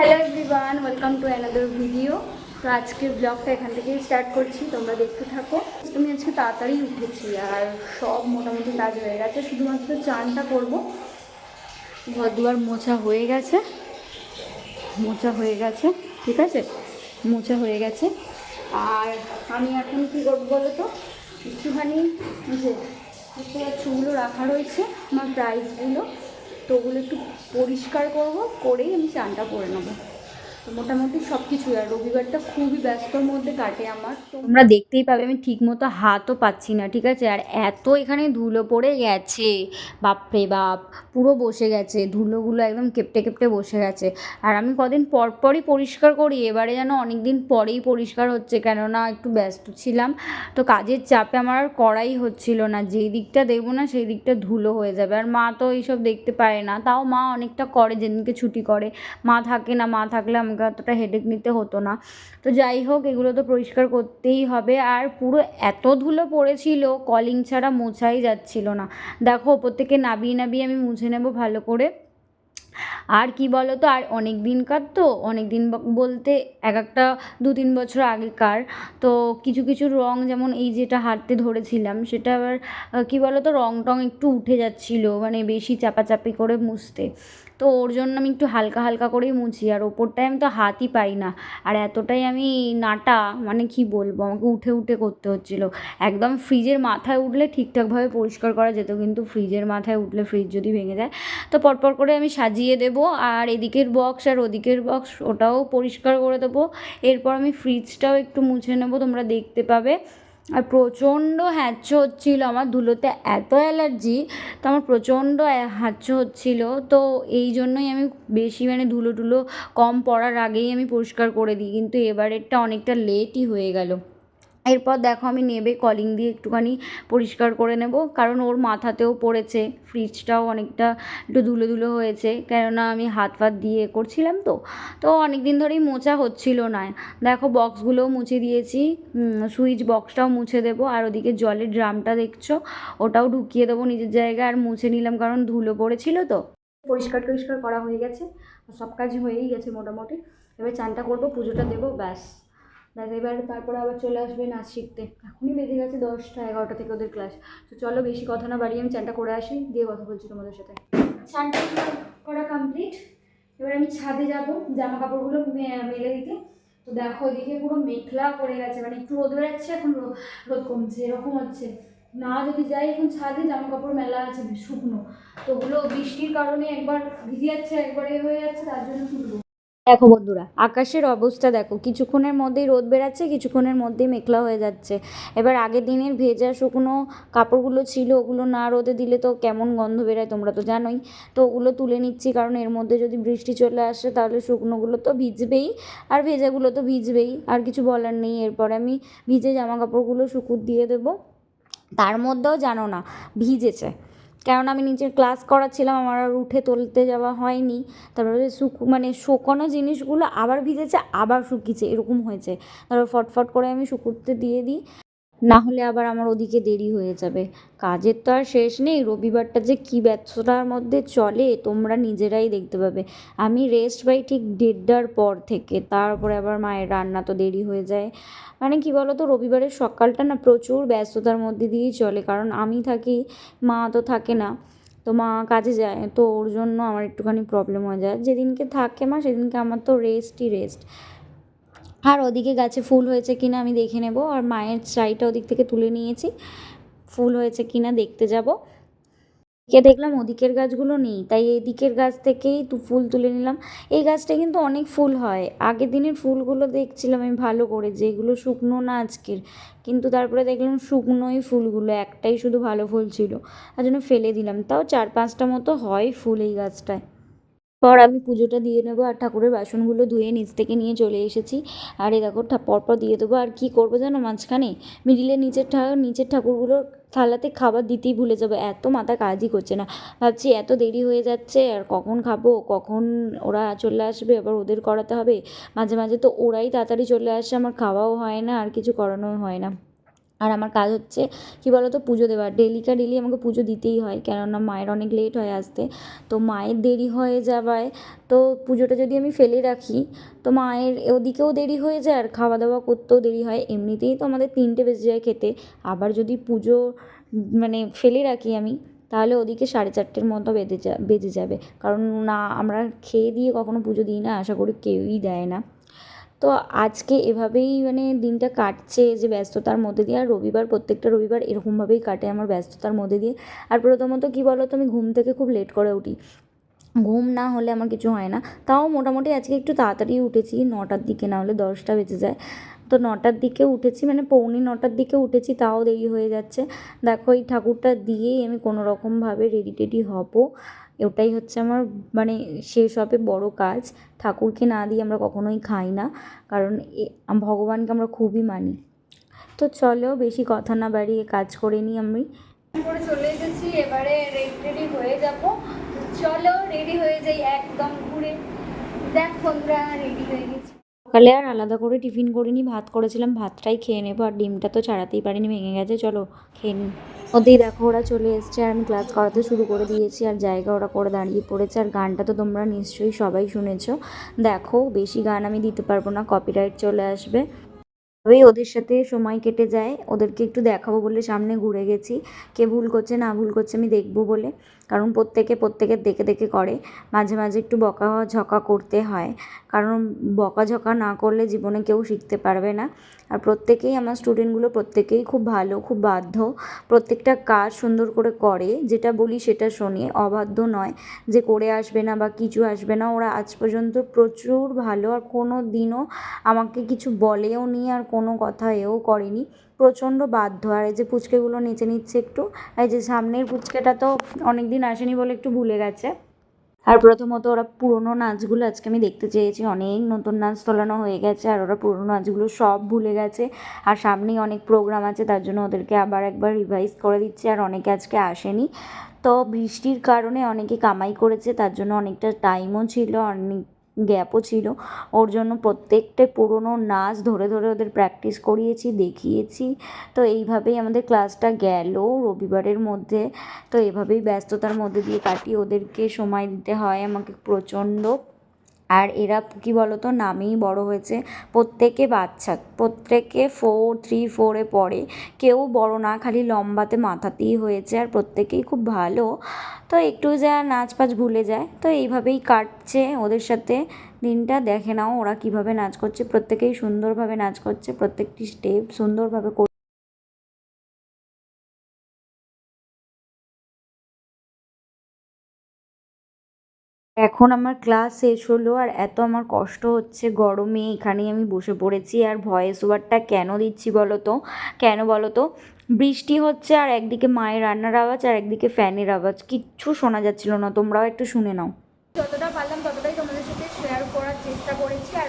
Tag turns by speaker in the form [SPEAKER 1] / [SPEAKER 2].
[SPEAKER 1] Hello everyone welcome to another video তো আজকের ব্লগটা এখান থেকেই স্টার্ট করছি, তোমরা দেখতে থাকো। আমি আজকে তাড়াতাড়ি উঠেছি আর সব মোটামুটি কাজ হয়ে গেছে, শুধুমাত্র চানটা করব। ঘর দুয়ার মোছা হয়ে গেছে। মোছা হয়ে গেছে, ঠিক আছে? মোছা হয়ে গেছে। আর আমি এখন কী করব বলো তো? একটুখানি যে ওগুলো রাখা রয়েছে, আমার প্রাইসগুলো তো ওগুলো একটু পরিষ্কার করব করেই আমি চানটা করে নেব। মোটামুটি সব কিছুই আর রবিবারটা খুবই ব্যস্তর মধ্যে কাটে আমার। তোমরা দেখতেই পাবে, আমি ঠিক মতো হাতও পাচ্ছি না, ঠিক আছে? আর এত এখানে ধুলো পড়ে গেছে, বাপরে বাপ, পুরো বসে গেছে, ধুলোগুলো একদম কেপটে কেপটে বসে গেছে। আর আমি কদিন পর পরই পরিষ্কার করি, এবারে যেন অনেক দিন পরেই পরিষ্কার হচ্ছে, কেননা একটু ব্যস্ত ছিলাম। তো কাজের চাপে আমার আর করাই হচ্ছিল না, যেই দিকটা দেখব না, সেই দিকটা ধুলো হয়ে যাবে। আর মা তো এইসব দেখতে পারে না, তাও মা অনেকটা করে, যেদিনকে ছুটি করে। মা থাকে না, মা থাকলে আমাকে অতটা হেডেক নিতে হতো না। তো যাই হোক, এগুলো তো পরিষ্কার করতেই হবে। আর পুরো এত ধুলো পড়েছিল কলিং ছাড়া মোছাই যাচ্ছিল না। দেখো, ওপর থেকে নাবিয়ে নাবিয়ে আমি মুছে নেব ভালো করে। আর কি বলো তো আর অনেক দিনকার তো? অনেক দিন বলতে এক একটা দু তিন বছর আগেকার। তো কিছু কিছু রং যেমন এই যেটা হাতে ধরেছিলাম, সেটা আবার কি বলো তো রং টং একটু উঠে যাচ্ছিল মানে বেশি চাপাচাপি করে মুছতে। তো ওর জন্য আমি একটু হালকা হালকা করেই মুছি, আর ওপরটায় আমি তো হাতই পাই না। আর এতটাই আমি নাটা মানে কি বলব, আমাকে উঠে উঠে করতে হচ্ছিল। একদম ফ্রিজের মাথায় উঠলে ঠিকঠাকভাবে পরিষ্কার করা যেত, কিন্তু ফ্রিজের মাথায় উঠলে ফ্রিজ যদি ভেঙে যায়, তো পরপর করে আমি সাজিয়ে দেবো। আর এদিকের বক্স আর ওদিকের বক্স ওটাও পরিষ্কার করে দেবো। এরপর আমি ফ্রিজটাও একটু মুছে নেব, তোমরা দেখতে পাবে। আর প্রচণ্ড হ্যাচ্ছ হচ্ছিল, আমার ধুলোতে এত অ্যালার্জি, তো আমার প্রচণ্ড হ্যাচ্ছ হচ্ছিল। তো এই জন্যই আমি বেশি মানে ধুলো টুলো কম পড়ার আগেই আমি পরিষ্কার করে দিই, কিন্তু এবারেরটা অনেকটা লেটই হয়ে গেল। এরপর দেখো আমি নেবে কলিং দিয়ে একটুখানি পরিষ্কার করে নেব। কারণ ওর মাথাতেও পড়েছে ফ্রিজটাও অনেকটা একটু ধুলো ধুলো হয়েছে। কেননা আমি হাত ফাত দিয়ে করছিলাম তো। তো অনেক দিন ধরেই মোচা হচ্ছিল না। দেখো বক্সগুলোও মুছে দিয়েছি সুইচ বক্সটাও মুছে দেবো। আর ওদিকে জলের ড্রামটা দেখছ, ওটাও ঢুকিয়ে দেবো নিজের জায়গায়। আর মুছে নিলাম কারণ ধুলো পড়েছিল তো। পরিষ্কার টরিষ্কার করা হয়ে গেছে, সব কাজ হয়েই গেছে মোটামুটি। এবার চানটা করব, পুজোটা দেবো, ব্যাস। ব্যাস এবার তারপরে আবার চলে আসবে নাচ শিখতে। এখনই বেজে গেছে দশটা, এগারোটা থেকে ওদের ক্লাস তো চলো বেশি কথা না বাড়িয়ে আমি চানটা করে আসি, দিয়ে কথা বলছি তোমাদের সাথে। চানটা করা কমপ্লিট এবার আমি ছাদে যাব জামা কাপড়গুলো মেলে দিতে। তো দেখো এদিকে পুরো মেঘলা পড়ে গেছে মানে একটু রোদ বেড়াচ্ছে, এখন রোদ কমছে, এরকম হচ্ছে। না, যদি যাই এখন ছাদে জামা কাপড় মেলা আছে, শুকনো। তো ওগুলো বৃষ্টির কারণে একবার ভিজে যাচ্ছে, একবার এ হয়ে যাচ্ছে, তার জন্য তুলবো। দেখো বন্ধুরা, আকাশের অবস্থা দেখো। কিছুক্ষণের মধ্যেই রোদ বেরাচ্ছে কিছুক্ষণের মধ্যেই মেঘলা হয়ে যাচ্ছে। এবার আগের দিনের ভেজা শুকনো কাপড়গুলো ছিল, ওগুলো না রোদে দিলে তো কেমন গন্ধ বেরোয় তোমরা তো জানোই। তো ওগুলো তুলে নিচ্ছি, কারণ এর মধ্যে যদি বৃষ্টি চলে আসে তাহলে শুকনোগুলো তো ভিজবেই, আর ভেজাগুলো তো ভিজবেই, আর কিছু বলার নেই। এরপরে আমি ভিজে জামা কাপড়গুলো শুকুর দিয়ে দেবো। তার মধ্যেও জানো না, ভিজেছে। কেননা আমি নিজের ক্লাস করাচ্ছিলাম, আমার আর উঠে তুলতে যাওয়া হয়নি। তারপরে শুক মানে শুকনো জিনিসগুলো আবার ভিজেছে, আবার শুকিয়েছে, এরকম হয়েছে। তারপর ফটফট করে আমি শুকুরতে দিয়ে দিই। না হলে আবার আমার ওদিকে দেরি হয়ে যাবে। কাজের তো আর শেষ নেই, রবিবারটা যে কী ব্যস্ততার মধ্যে চলে, তোমরা নিজেরাই দেখতে পাবে। আমি রেস্ট পাই ঠিক দেড়টার পর থেকে, তারপরে আবার মায়ের রান্না তো দেরি হয়ে যায়। মানে কি বলো তো রবিবারের সকালটা না প্রচুর ব্যস্ততার মধ্যে দিয়েই চলে, কারণ আমি থাকি, মা তো থাকে না, তো মা কাজে যায়, তো ওর জন্য আমার একটুখানি প্রবলেম হয়ে যায়। যেদিনকে থাকে মা, সেদিনকে আমার তো রেস্টই রেস্ট আর ওদিকে গাছে ফুল হয়েছে কিনা আমি দেখে নেব। আর মায়ের চাইটা ওদিক থেকে তুলে নিয়েছি। ফুল হয়েছে কিনা দেখতে যাব। কে দেখলাম ওদিকের গাছগুলো নেই, তাই এদিকের গাছ থেকেই তু ফুল তুলে নিলাম। এই গাছটা কিন্তু অনেক ফুল হয়। আগের দিনের ফুলগুলো দেখছিলাম আমি ভালো করে যেগুলো শুকনো না আজকের। কিন্তু তারপরে দেখলাম শুকনোই ফুলগুলো, একটাই শুধু ভালো ফুল ছিল। তার জন্য ফেলে দিলাম। তাও চার পাঁচটা মতো হয় ফুল এই গাছটায়। পর আমি পুজোটা দিয়ে নেব আর ঠাকুরের বাসনগুলো ধুয়ে নিচ থেকে নিয়ে চলে এসেছি। আর এ দেখো পরপর দিয়ে দেবো। আর কি করব জানো মাঝখানে? মিডিলে নিচের ঠা নিচের ঠাকুরগুলোর থালাতে খাবার দিতেই ভুলে যাব। এত মাথা কাজই করছে না। ভাবছি এত দেরি হয়ে যাচ্ছে, আর কখন খাব? কখন ওরা চলে আসবে? আবার ওদের করাতে হবে? মাঝে মাঝে তো ওরাই তাড়াতাড়ি চলে আসে, আমার খাওয়াও হয় না, আর কিছু করানোও হয় না।
[SPEAKER 2] আর আমার কাজ হচ্ছে, কী বলো তো পুজো দেওয়া ডেলিকা ডেলি আমাকে পুজো দিতেই হয়, কেননা মায়ের অনেক লেট হয় আসতে। তো মায়ের দেরি হয়ে যাওয়ায়, তো পুজোটা যদি আমি ফেলে রাখি, তো মায়ের ওদিকেও দেরি হয়ে যায়, আর খাওয়া দাওয়া করতেও দেরি হয়। এমনিতেই তো আমাদের তিনটে বেজে যায় খেতে। আবার যদি পুজো মানে ফেলে রাখি আমি, তাহলে ওদিকে সাড়ে চারটের মতো বেঁধে যা, বেজে যাবে। কারণ না, আমরা খেয়ে দিয়ে কখনো পুজো দিই না, আশা করি কেউই দেয় না। তো আজকে এভাবেই মানে দিনটা কাটছে যে ব্যস্ততার মধ্যে দিয়ে, আর রবিবার, প্রত্যেকটা রবিবার এরকমভাবেই কাটে আমার ব্যস্ততার মধ্যে দিয়ে। আর প্রথমত কী বলো তো আমি ঘুম থেকে খুব লেট করে উঠি। ঘুম না হলে আমার কিছু হয় না। তাও মোটামুটি আজকে একটু তাড়াতাড়ি উঠেছি, নটার দিকে না হলে দশটা বেজে যায়। তো নটার দিকে উঠেছি মানে পৌনে নটার দিকে উঠেছি, তাও দেরি হয়ে যাচ্ছে। দেখো এই ঠাকুরটা দিয়েই আমি কোনো রকমভাবে রেডি টেডি হব। ওটাই হচ্ছে আমার মানে সেই সবে বড় কাজ। ঠাকুরকে না দিয়ে আমরা কখনোই খাই না, কারণ ভগবানকে আমরা খুবই মানি। তো চলো বেশি কথা না বাড়িয়ে কাজ করে নিই আমি।
[SPEAKER 1] করে চলে এসেছি, এবারে রেডি রেডি হয়ে যাব। চলো রেডি হয়ে যাই একদম ঘুরে। দেখ বন্ধুরা রেডি হয়ে গেছি।
[SPEAKER 2] সকালে আর আলাদা করে টিফিন করিনি ভাত করেছিলাম, ভাতটাই খেয়ে নেব, আর ডিমটা তো ছাড়াতেই পারিনি, ভেঙে গেছে, চলো খেয়ে নিই ওতেই দেখো ওরা চলে এসছে, আর আমি ক্লাস করাতে শুরু করে দিয়েছি, আর জায়গা ওরা করে দাঁড়িয়ে পড়েছে, আর গানটা তো তোমরা নিশ্চয়ই সবাই শুনেছো। দেখো, বেশি গান আমি দিতে পারব না কপিরাইট চলে আসবে। তবেই ওদের সাথে সময় কেটে যায়, ওদেরকে একটু দেখাবো বলে সামনে ঘুরে গেছি, কে ভুল করছে, না ভুল করছে আমি দেখব বলে। কারণ প্রত্যেকে প্রত্যেকের দেখে দেখে করে। মাঝে মাঝে একটু বকা ঝকা করতে হয়। কারণ বকাঝকা না করলে জীবনে কেউ শিখতে পারবে না। আর প্রত্যেকেই, আমার স্টুডেন্টগুলো প্রত্যেকেই খুব ভালো, খুব বাধ্য। প্রত্যেকটা কাজ সুন্দর করে করে। যেটা বলি সেটা শোনে। অবাধ্য নয় যে করে আসবে না বা কিছু আসবে না। ওরা আজ পর্যন্ত প্রচুর ভালো। আর কোনো দিনও আমাকে কিছু বলেও নি আর কোনো কথা এও করেনি। প্রচণ্ড বাধ্য। আর এই যে পুচকেগুলো নেচে নিচ্ছে একটু এই যে সামনের পুচকেটা তো অনেক দিন আসেনি বলে একটু ভুলে গেছে। আর প্রথমত ওরা পুরোনো নাচগুলো, আজকে আমি দেখতে চেয়েছি, অনেক নতুন নাচ তোলানো হয়ে গেছে, আর ওরা পুরোনো নাচগুলো সব ভুলে গেছে। আর সামনেই অনেক প্রোগ্রাম আছে, তার জন্য ওদেরকে আবার একবার রিভাইজ করে দিচ্ছে, আর অনেকে আজকে আসেনি। তো বৃষ্টির কারণে অনেকে কামাই করেছে, তার জন্য অনেকটা টাইমও ছিল, অনেক গ্যাপও ছিল। ওর জন্য প্রত্যেকটা পুরনো নাচ ধরে ধরে ওদের প্র্যাকটিস করিয়েছি, দেখিয়েছি। তো এইভাবেই আমাদের ক্লাসটা গেল রবিবারের মধ্যে। তো এভাবেই ব্যস্ততার মধ্যে দিয়ে কাটিয়ে ওদেরকে সময় দিতে হয় আমাকে প্রচণ্ড। আর এরা কী বলতো? নামেই বড় হয়েছে। প্রত্যেকে বাচ্চা, প্রত্যেকে ফোর থ্রি ফোরে পড়ে। কেউ বড় না, খালি লম্বাতে মাথাতেই হয়েছে আর প্রত্যেকেই খুব ভালো। তো একটু যা নাচ ফাচ ভুলে যায়, তো এইভাবেই কাটছে ওদের সাথে। দিনটা দেখে নাও ওরা কীভাবে নাচ করছে। প্রত্যেকেই সুন্দরভাবে নাচ করছে, প্রত্যেকটি স্টেপ সুন্দরভাবে এখন আমার ক্লাস শেষ হলো আর এত আমার কষ্ট হচ্ছে গরমে, এখানেই আমি বসে পড়েছি। আর ভয়েস ওভারটা কেন দিচ্ছি বলো তো? কেন বলো তো? বৃষ্টি হচ্ছে আর একদিকে মায়ের রান্নার আওয়াজ আর একদিকে ফ্যানের আওয়াজ। কিচ্ছু শোনা যাচ্ছিল না। তোমরাও একটু শুনে নাও।
[SPEAKER 1] যতটা পারলাম ততটাই তোমাদের সাথে শেয়ার করার চেষ্টা করেছি। আর